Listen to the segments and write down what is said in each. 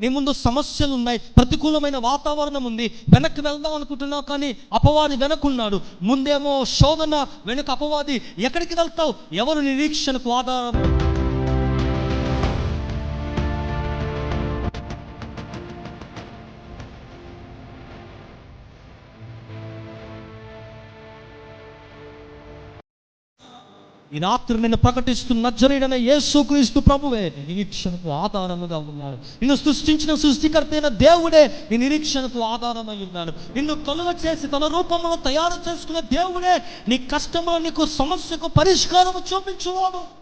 నీ ముందు సమస్యలు ఉన్నాయి ప్రతికూలమైన వాతావరణం ఉంది వెనక్కి వెళ్దాం అనుకుంటున్నావు కానీ అపవాది వెనకున్నాడు ముందేమో శోధన వెనుక అపవాది ఎక్కడికి వెళ్తావు? ఎవరు నిరీక్షణకు ఆధారం? ఈ రాత్రి నేను ప్రకటిస్తున్న నజరైన యేసుక్రీస్తు ప్రభువే. నిరీక్షణకు ఆధారముగా ఉన్నాడు. నిన్ను సృష్టించిన సృష్టికర్తైన దేవుడే నీ నిరీక్షణకు ఆధారమై ఉన్నాడు. నిన్ను తొలగ చేసి తన రూపంలో తయారు చేసుకునే దేవుడే నీ కష్టంలో నీకు సమస్యకు పరిష్కారం చూపించువాడు.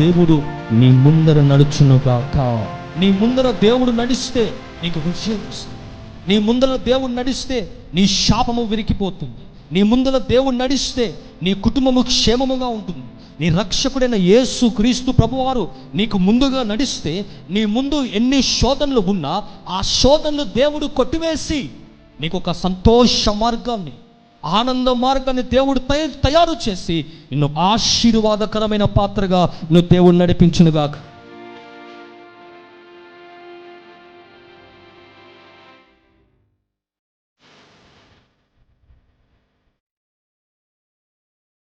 దేవుడు నీ ముందర నడుచును కాక నీ ముందర దేవుడు నడిస్తే నీకు విజయం వస్తుంది. నీ ముందర దేవుడు నడిస్తే నీ శాపము విరిగిపోతుంది. నీ ముందర దేవుడు నడిస్తే నీ కుటుంబము క్షేమముగా ఉంటుంది. నీ రక్షకుడైన యేసు క్రీస్తు ప్రభువారు నీకు ముందుగా నడిస్తే నీ ముందు ఎన్ని శోధనలు ఉన్నా ఆ శోధనలు దేవుడు కొట్టివేసి నీకు ఒక సంతోష మార్గాన్ని ఆనంద మార్గాన్ని దేవుడు తయారు చేసి నిన్ను ఆశీర్వాదకరమైన పాత్రగా నువ్వు దేవుడు నడిపించునుగాక.